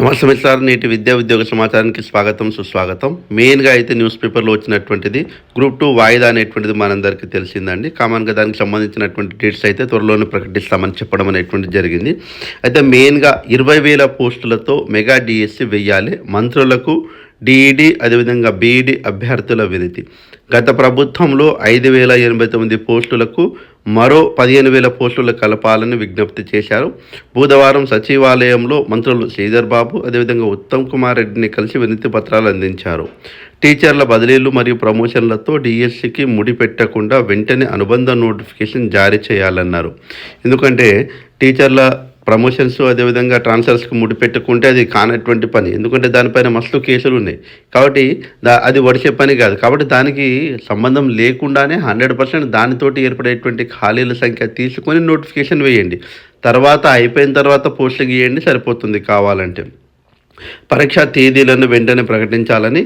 నమస్తే సార్ నేటి విద్యా ఉద్యోగ సమాచారానికి స్వాగతం సుస్వాగతం. మెయిన్గా అయితే న్యూస్ పేపర్లో వచ్చినటువంటిది గ్రూప్ టూ వాయిదా అనేటువంటిది మనందరికీ తెలిసిందండి. కామన్గా దానికి సంబంధించినటువంటి డేట్స్ అయితే త్వరలోనే ప్రకటిస్తామని చెప్పడం అనేటువంటిది జరిగింది. అయితే మెయిన్గా ఇరవై వేల పోస్టులతో మెగా డిఎస్సి వెయ్యాలి. మంత్రులకు డిఈడి అదేవిధంగా బీఈడి అభ్యర్థుల వినతి. గత ప్రభుత్వంలో ఐదు వేల ఎనభై తొమ్మిది పోస్టులకు మరో పదిహేను వేల పోస్టులు కలపాలని విజ్ఞప్తి చేశారు. బుధవారం సచివాలయంలో మంత్రులు శ్రీధర్ బాబు అదేవిధంగా ఉత్తమ్ కుమార్ రెడ్డిని కలిసి వినతి పత్రాలు అందించారు. టీచర్ల బదిలీలు మరియు ప్రమోషన్లతో డిఎస్సికి ముడిపెట్టకుండా వెంటనే అనుబంధ నోటిఫికేషన్ జారీ చేయాలన్నారు. ఎందుకంటే టీచర్ల ప్రమోషన్స్ అదేవిధంగా ట్రాన్స్ఫర్స్కి ముడిపెట్టుకుంటే అది కానటువంటి పని. ఎందుకంటే దానిపైన మస్తు కేసులు ఉన్నాయి. కాబట్టి దా అది వడిసే పని కాదు. కాబట్టి దానికి సంబంధం లేకుండానే హండ్రెడ్ పర్సెంట్ దానితోటి ఏర్పడేటువంటి ఖాళీల సంఖ్య తీసుకొని నోటిఫికేషన్ వేయండి. తర్వాత అయిపోయిన తర్వాత పోస్టులు గీయండి సరిపోతుంది కావాలంటే. పరీక్షా తేదీలను వెంటనే ప్రకటించాలని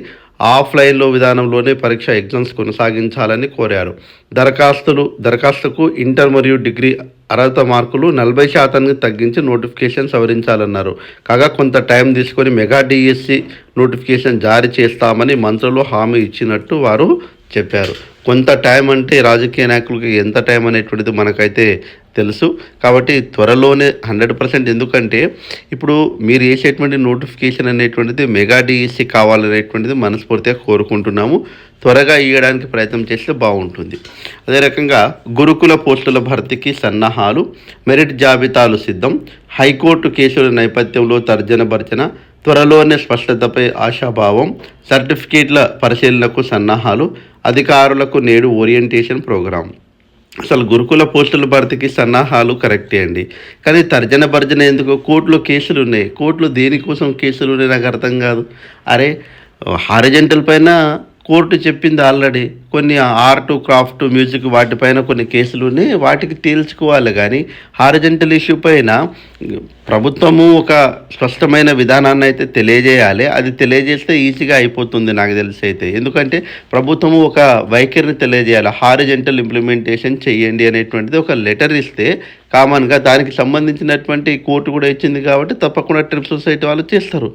ఆఫ్లైన్లో విధానంలోనే పరీక్ష ఎగ్జామ్స్ కొనసాగించాలని కోరారు. దరఖాస్తులు దరఖాస్తుకు ఇంటర్ మరియు డిగ్రీ అర్హత మార్కులు నలభై శాతానికి తగ్గించి నోటిఫికేషన్ సవరించాలన్నారు. కాగా కొంత టైం తీసుకొని మెగా డిఎస్సి నోటిఫికేషన్ జారీ చేస్తామని మంత్రులు హామీ ఇచ్చినట్టు వారు చెప్పారు. కొంత టైం అంటే రాజకీయ నాయకులకి ఎంత టైం అనేటువంటిది మనకైతే తెలుసు. కాబట్టి త్వరలోనే హండ్రెడ్ పర్సెంట్ ఎందుకంటే ఇప్పుడు మీరు వేసేటువంటి నోటిఫికేషన్ అనేటువంటిది మెగా డిఎస్సి కావాలనేటువంటిది మనస్ఫూర్తిగా కోరుకుంటున్నాము. త్వరగా ఇవ్వడానికి ప్రయత్నం చేస్తే బాగుంటుంది. అదే రకంగా గురుకుల పోస్టుల భర్తీకి సన్నాహాలు మెరిట్ జాబితాలు సిద్ధం హైకోర్టు కేసుల నేపథ్యంలో తర్జన భర్జన త్వరలోనే స్పష్టతపై ఆశాభావం సర్టిఫికేట్ల పరిశీలనకు సన్నాహాలు అధికారులకు నేడు ఓరియంటేషన్ ప్రోగ్రాం. అసలు గురుకుల పోస్టుల భర్తీకి సన్నాహాలు కరెక్టే అండి. కానీ తర్జన భర్జన ఎందుకు? కోర్టులో కేసులు ఉన్నాయి కోర్టులో దేనికోసం కేసులు ఉన్నాయి నాకు అర్థం కాదు. అరే హారిజెంటల్ పైన కోర్టు చెప్పింది ఆల్రెడీ. కొన్ని ఆర్ట్ క్రాఫ్ట్ మ్యూజిక్ వాటిపైన కొన్ని కేసులు ఉన్నాయి వాటికి తేల్చుకోవాలి కానీ హారిజెంటల్ ఇష్యూ పైన ప్రభుత్వము ఒక స్పష్టమైన విధానాన్ని అయితే తెలియజేయాలి. అది తెలియజేస్తే ఈజీగా అయిపోతుంది నాకు తెలిసి అయితే. ఎందుకంటే ప్రభుత్వము ఒక వైఖరిని తెలియజేయాలి. హారిజెంటల్ ఇంప్లిమెంటేషన్ చేయండి అనేటువంటిది ఒక లెటర్ ఇస్తే కామన్గా దానికి సంబంధించినటువంటి కోర్టు కూడా ఇచ్చింది కాబట్టి తప్పకుండా ట్రిప్ సొసైటీ వాళ్ళు చేస్తారు.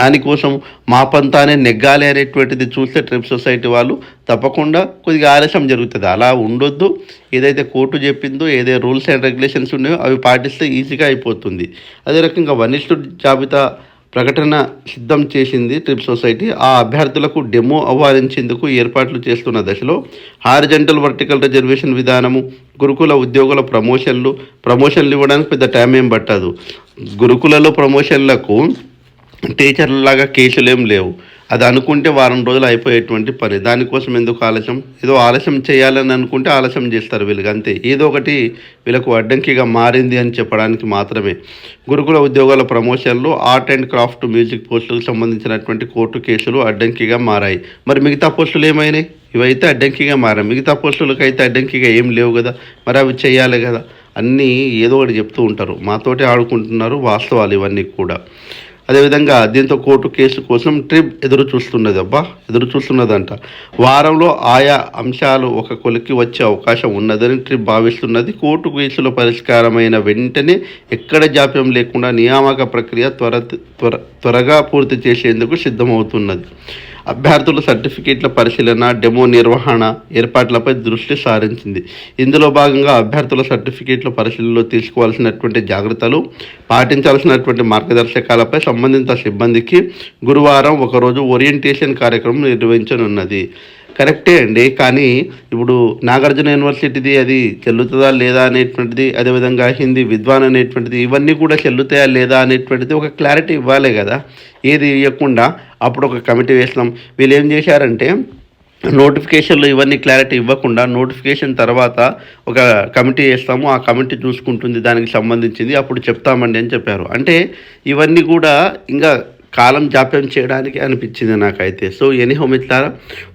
దానికోసం మా పంతానే నెగ్గాలి అనేటువంటిది చూస్తే ట్రిప్ సొసైటీ వాళ్ళు తప్పకుండా కొద్దిగా ఆలస్యం జరుగుతుంది. అలా ఉండొద్దు. ఏదైతే కోర్టు చెప్పిందో ఏదైతే రూల్స్ అండ్ రెగ్యులేషన్స్ ఉన్నాయో అవి పాటిస్తే ఈజీగా అయిపోతుంది. అదే రకంగా వనిష్ఠు జాబితా ప్రకటన సిద్ధం చేసింది ట్రిప్ సొసైటీ. ఆ అభ్యర్థులకు డెమో ఆహ్వానించేందుకు ఏర్పాట్లు చేస్తున్న దశలో హారిజెంటల్ వర్టికల్ రిజర్వేషన్ విధానము గురుకుల ఉద్యోగుల ప్రమోషన్లు ప్రమోషన్లు ఇవ్వడానికి పెద్ద టైం ఏం పట్టదు. గురుకులలో ప్రమోషన్లకు టీచర్లలాగా కేసులు ఏం లేవు. అది అనుకుంటే వారం రోజులు అయిపోయేటువంటి పని. దానికోసం ఎందుకు ఆలస్యం? ఏదో ఆలస్యం చేయాలని అనుకుంటే ఆలస్యం చేస్తారు వీళ్ళకి అంతే. ఏదో ఒకటి వీళ్ళకు అడ్డంకిగా మారింది అని చెప్పడానికి మాత్రమే. గురుకుల ఉద్యోగాల ప్రమోషన్లు ఆర్ట్ అండ్ క్రాఫ్ట్ మ్యూజిక్ పోస్టులకు సంబంధించినటువంటి కోర్టు కేసులు అడ్డంకిగా మారాయి. మరి మిగతా పోస్టులు ఏమైనాయి? ఇవైతే అడ్డంకిగా మారాయి. మిగతా పోస్టులకు అయితే అడ్డంకిగా ఏం లేవు కదా. మరి అవి చేయాలి కదా. అన్నీ ఏదో ఒకటి చెప్తూ ఉంటారు. మాతోటే ఆడుకుంటున్నారు వాస్తవాలు ఇవన్నీ కూడా. అదేవిధంగా దీంతో కోర్టు కేసు కోసం ట్రిప్ ఎదురు చూస్తున్నది అబ్బా ఎదురు చూస్తున్నదంట. వారంలో ఆయా అంశాలు ఒక కొలికి వచ్చే అవకాశం ఉన్నదని ట్రిప్ భావిస్తున్నది. కోర్టు కేసుల పరిష్కారమైన వెంటనే ఎక్కడ జాప్యం లేకుండా నియామక ప్రక్రియ త్వర త్వర త్వరగా పూర్తి చేసేందుకు సిద్ధమవుతున్నది. అభ్యర్థుల సర్టిఫికేట్ల పరిశీలన డెమో నిర్వహణ ఏర్పాట్లపై దృష్టి సారించింది. ఇందులో భాగంగా అభ్యర్థుల సర్టిఫికేట్ల పరిశీలనలో తీసుకోవాల్సినటువంటి జాగ్రత్తలు పాటించాల్సినటువంటి మార్గదర్శకాలపై సంబంధిత సిబ్బందికి గురువారం ఒకరోజు ఓరియంటేషన్ కార్యక్రమం నిర్వహించనున్నది. కరెక్టే అండి. కానీ ఇప్పుడు నాగార్జున యూనివర్సిటీది అది చెల్లుతుందా లేదా అనేటువంటిది అదేవిధంగా హిందీ విద్వాన్ అనేటువంటిది ఇవన్నీ కూడా చెల్లుతాయా లేదా అనేటువంటిది ఒక క్లారిటీ ఇవ్వాలి కదా. ఏది ఇవ్వకుండా అప్పుడు ఒక కమిటీ వేసినాం. వీళ్ళు ఏం చేశారంటే నోటిఫికేషన్లు ఇవన్నీ క్లారిటీ ఇవ్వకుండా నోటిఫికేషన్ తర్వాత ఒక కమిటీ వేస్తాము. ఆ కమిటీ చూసుకుంటుంది దానికి సంబంధించింది అప్పుడు చెప్తామండి అని చెప్పారు. అంటే ఇవన్నీ కూడా ఇంకా కాలం జాప్యం చేయడానికి అనిపించింది నాకైతే. సో ఎనీహో మిత్రారా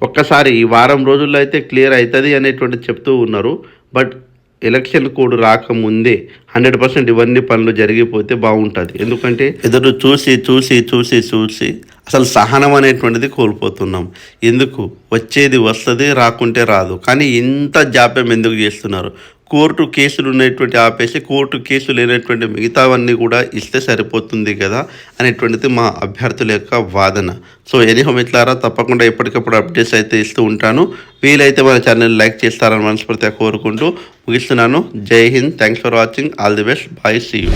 ఒక్కసారి ఈ వారం రోజుల్లో అయితే క్లియర్ అవుతుంది అనేటువంటి చెప్తూ ఉన్నారు. బట్ ఎలక్షన్ కోడ్ రాకముందే హండ్రెడ్ పర్సెంట్ ఇవన్నీ పనులు జరిగిపోతే బాగుంటుంది. ఎందుకంటే ఎదురు చూసి చూసి చూసి చూసి అసలు సహనం అనేటువంటిది కోల్పోతున్నాం. ఎందుకు? వచ్చేది వస్తుంది రాకుంటే రాదు. కానీ ఇంత జాప్యం ఎందుకు చేస్తున్నారు? కోర్టు కేసులు ఉన్నటువంటి ఆపేసి కోర్టు కేసులు లేనటువంటి మిగతావన్నీ కూడా ఇస్తే సరిపోతుంది కదా అనేటువంటిది మా అభ్యర్థుల యొక్క వాదన. సో ఎనీహో మిట్లారా తప్పకుండా ఎప్పటికప్పుడు అప్డేట్స్ అయితే ఇస్తూ ఉంటాను. వీలైతే మన ఛానల్ లైక్ చేస్తారని మనస్ఫూర్తిగా కోరుకుంటూ ముగిస్తున్నాను. జై Hind. Thanks for watching all the best bye see you